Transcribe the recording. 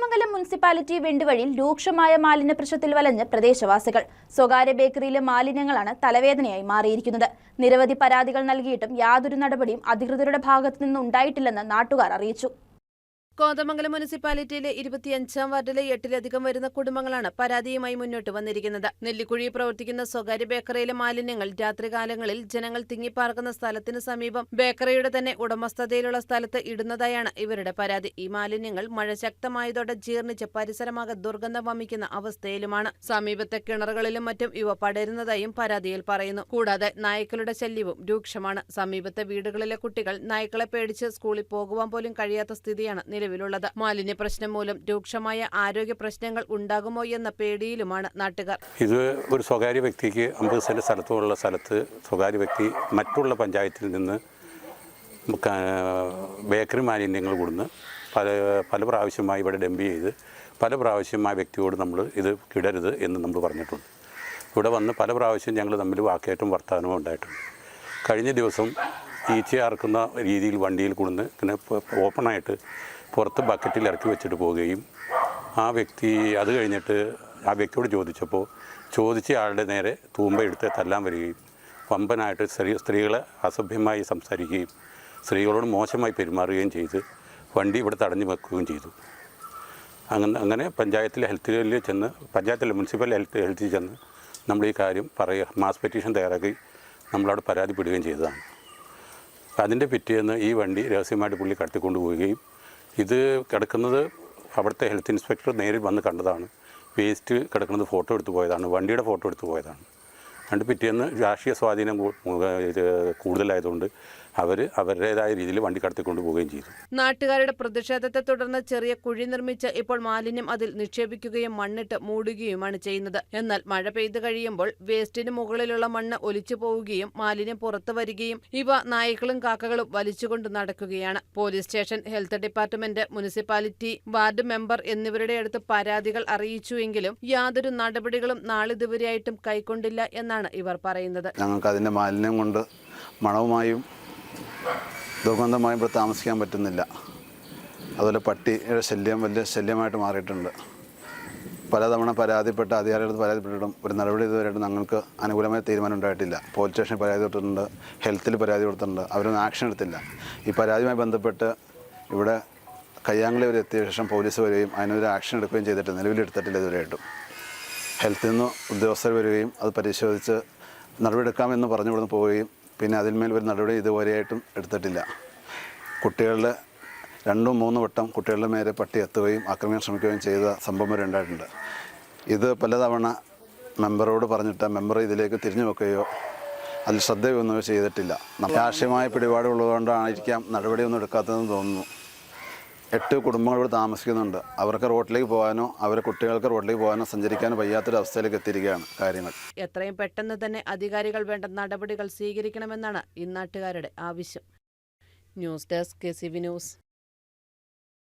Kothamangalam municipality വെണ്ടുവഴിയിൽ രൂക്ഷമായ മാലിന്യ പ്രശ്നത്തിൽ വലഞ്ഞ് പ്രദേശവാസികൾ. സ്വകാര്യ ബേക്കറിയിലെ മാലിന്യങ്ങളാണ് തലവേദനയായി മാറിയിരിക്കുന്നത്. നിരവധി പരാതികൾ നൽകിയിട്ടും യാതൊരു നടപടിയും അധികൃതരുടെ ഭാഗത്തു നിന്നുണ്ടായിട്ടില്ലെന്ന് നാട്ടുകാർ അറിയിച്ചു. കോതമംഗലം മുനിസിപ്പാലിറ്റിയിലെ ഇരുപത്തിയഞ്ചാം വാർഡിലെ എട്ടിലധികം വരുന്ന കുടുംബങ്ങളാണ് പരാതിയുമായി മുന്നോട്ട് വന്നിരിക്കുന്നത്. നെല്ലിക്കുഴി പ്രവർത്തിക്കുന്ന സ്വകാര്യ ബേക്കറിയിലെ മാലിന്യങ്ങൾ രാത്രികാലങ്ങളിൽ ജനങ്ങൾ തിങ്ങിപ്പാർക്കുന്ന സ്ഥലത്തിന് സമീപം ബേക്കറിയുടെ തന്നെ ഉടമസ്ഥതയിലുള്ള സ്ഥലത്ത് ഇടുന്നതായാണ് ഇവരുടെ പരാതി. ഈ മാലിന്യങ്ങൾ മഴ ശക്തമായതോടെ ജീർണിച്ച് പരിസരമാകെ ദുർഗന്ധം വമിക്കുന്ന അവസ്ഥയിലുമാണ്. സമീപത്തെ കിണറുകളിലും മറ്റും ഇവ പടരുന്നതായും പരാതിയിൽ പറയുന്നു. കൂടാതെ നായ്ക്കളുടെ ശല്യവും രൂക്ഷമാണ്. സമീപത്തെ വീടുകളിലെ കുട്ടികൾ നായ്ക്കളെ പേടിച്ച് സ്കൂളിൽ പോകുവാൻ പോലും കഴിയാത്ത സ്ഥിതിയാണ് നിലവിലുള്ളത്. മാലിന്യ പ്രശ്നം മൂലം രൂക്ഷമായ ആരോഗ്യ പ്രശ്നങ്ങൾ ഉണ്ടാകുമോ എന്ന പേടിയിലുമാണ് നാട്ടുകാർ. ഇത് ഒരു സ്വകാര്യ വ്യക്തിക്ക് അമ്പത് സെന്റ് സ്ഥലത്തുള്ള സ്ഥലത്ത് സ്വകാര്യ വ്യക്തി മറ്റുള്ള പഞ്ചായത്തിൽ നിന്ന് ബേക്കറി മാലിന്യങ്ങൾ കൊടുന്ന് പല പല പ്രാവശ്യമായി ഇവിടെ ഡംപ് ചെയ്ത് പല പ്രാവശ്യം ആ വ്യക്തിയോട് നമ്മൾ ഇത് കിടരുത് എന്ന് നമ്മൾ പറഞ്ഞിട്ടുണ്ട്. ഇവിടെ വന്ന് പല പ്രാവശ്യം ഞങ്ങൾ തമ്മിൽ വാക്കേറ്റവും വർത്തമാനവും ഉണ്ടായിട്ടുണ്ട്. കഴിഞ്ഞ ദിവസം ഈച്ച അറക്കുന്ന രീതിയിൽ വണ്ടിയിൽ കൊടുന്ന് ഇങ്ങനെ പ- ഓപ്പണായിട്ട് പുറത്ത് ബക്കറ്റിൽ ഇറക്കി വെച്ചിട്ട് പോവുകയും ആ വ്യക്തി അത് കഴിഞ്ഞിട്ട് ആ വ്യക്തിയോട് ചോദിച്ചപ്പോൾ ചോദിച്ച ആളുടെ നേരെ തൂമ്പ എടുത്ത് തല്ലാൻ വരികയും വമ്പനായിട്ട് സ്ത്രീ സ്ത്രീകളെ അസഭ്യമായി സംസാരിക്കുകയും സ്ത്രീകളോട് മോശമായി പെരുമാറുകയും ചെയ്ത് വണ്ടി ഇവിടെ തടഞ്ഞു വെക്കുകയും ചെയ്തു. അങ്ങനെ അങ്ങനെ പഞ്ചായത്തിലെ ഹെൽത്തിൽ ചെന്ന് പഞ്ചായത്തിലെ മുനിസിപ്പൽ ഹെൽത്ത് ഹെൽത്തിൽ ചെന്ന് നമ്മൾ ഈ കാര്യം പറയുക മാസ് പെറ്റീഷൻ തയ്യാറാക്കി നമ്മളവിടെ പരാതിപ്പെടുകയും ചെയ്തതാണ്. അതിന്റെ പിറ്റേന്ന് ഈ വണ്ടി രഹസ്യമായിട്ട് പുള്ളി കടത്തിക്കൊണ്ട് പോവുകയും ഇത് കിടക്കുന്നത് അവിടുത്തെ ഹെൽത്ത് ഇൻസ്പെക്ടർ നേരിൽ വന്ന് കണ്ടതാണ്. വേസ്റ്റ് കിടക്കുന്നത് ഫോട്ടോ എടുത്തു പോയതാണ്. വണ്ടിയുടെ ഫോട്ടോ എടുത്തു പോയതാണ്. രണ്ട് പിറ്റേന്ന് രാഷ്ട്രീയ സ്വാധീനം കൂടുതലായതുകൊണ്ട് അവർ അവരുടേതായ രീതിയിൽ വണ്ടി കടത്തിക്കൊണ്ട് പോവുകയും ചെയ്തു. നാട്ടുകാരുടെ പ്രതിഷേധത്തെ തുടർന്ന് ചെറിയ കുഴി നിർമ്മിച്ച് ഇപ്പോൾ മാലിന്യം അതിൽ നിക്ഷേപിക്കുകയും മണ്ണിട്ട് മൂടുകയുമാണ് ചെയ്യുന്നത്. എന്നാൽ മഴ പെയ്തു കഴിയുമ്പോൾ വേസ്റ്റിന് മുകളിലുള്ള മണ്ണ് ഒലിച്ചു പോവുകയും മാലിന്യം പുറത്തു വരികയും ഇവ നായ്ക്കളും കാക്കകളും വലിച്ചുകൊണ്ട് നടക്കുകയാണ്. Police station health department municipality ward member എന്നിവരുടെ അടുത്ത് പരാതികൾ അറിയിച്ചുവെങ്കിലും യാതൊരു നടപടികളും നാളിതുവരെയായിട്ടും കൈക്കൊണ്ടില്ല എന്നാണ് ഇവർ പറയുന്നത്. ഞങ്ങൾക്ക് അതിന്റെ മാലിന്യം കൊണ്ട് മണവുമായും ദുർഗന്ധമായും ഇവിടെ താമസിക്കാൻ പറ്റുന്നില്ല. അതുപോലെ പട്ടിയുടെ ശല്യം വലിയ ശല്യമായിട്ട് മാറിയിട്ടുണ്ട്. പലതവണ പരാതിപ്പെട്ട അധികാരികൾ പരാതിപ്പെട്ടിട്ടും ഒരു നടപടി ഇതുവരെയായിട്ട് ഞങ്ങൾക്ക് അനുകൂലമായ തീരുമാനം ഉണ്ടായിട്ടില്ല. പോലീസ് സ്റ്റേഷനിൽ പരാതി കൊടുത്തിട്ടുണ്ട് ഹെൽത്തിൽ പരാതി കൊടുത്തിട്ടുണ്ട് അവരൊന്നും ആക്ഷൻ എടുത്തില്ല. ഈ പരാതിയുമായി ബന്ധപ്പെട്ട് ഇവിടെ കയ്യാങ്കളി വരെ എത്തിയ ശേഷം പോലീസ് വരികയും അതിനൊരു ആക്ഷൻ എടുക്കുകയും ചെയ്തിട്ട് നിലവിലെടുത്തിട്ടില്ല ഇതുവരെയായിട്ടും. ഹെൽത്തിൽ നിന്ന് ഉദ്യോഗസ്ഥർ വരികയും അത് പരിശോധിച്ച് നടപടിയെടുക്കാമെന്ന് പറഞ്ഞു കൊടുത്ത് പോവുകയും പിന്നെ അതിന്മേൽ ഒരു നടപടി ഇതുവരെയായിട്ടും എടുത്തിട്ടില്ല. കുട്ടികളുടെ രണ്ടും മൂന്നും വട്ടം കുട്ടികളുടെ മേലെ പട്ടി എത്തുകയും ആക്രമിക്കാൻ ശ്രമിക്കുകയും ചെയ്ത സംഭവം വരെ ഉണ്ടായിട്ടുണ്ട്. ഇത് പലതവണ മെമ്പറോട് പറഞ്ഞിട്ട് മെമ്പർ ഇതിലേക്ക് തിരിഞ്ഞു വെക്കുകയോ അതിൽ ശ്രദ്ധയൊന്നും ചെയ്തിട്ടില്ല. രാഷ്ട്രീയമായ പിടിപാടുള്ളതുകൊണ്ടായിരിക്കാം നടപടിയൊന്നും എടുക്കാത്തതെന്ന് തോന്നുന്നു. എട്ട് കുടുംബങ്ങൾ ഇവിടെ താമസിക്കുന്നുണ്ട്. അവർക്ക് റോഡിലേക്ക് പോകാനോ അവരെ കുട്ടികൾക്ക് റോഡിലേക്ക് പോകാനോ സഞ്ചരിക്കാനോ വയ്യാത്തൊരു അവസ്ഥയിലേക്ക് എത്തിയിരിക്കുകയാണ് കാര്യങ്ങൾ. എത്രയും പെട്ടെന്ന് തന്നെ അധികാരികൾ വേണ്ട നടപടികൾ സ്വീകരിക്കണമെന്നാണ് ഇന്നാട്ടുകാരുടെ ആവശ്യം. News desk K C V news.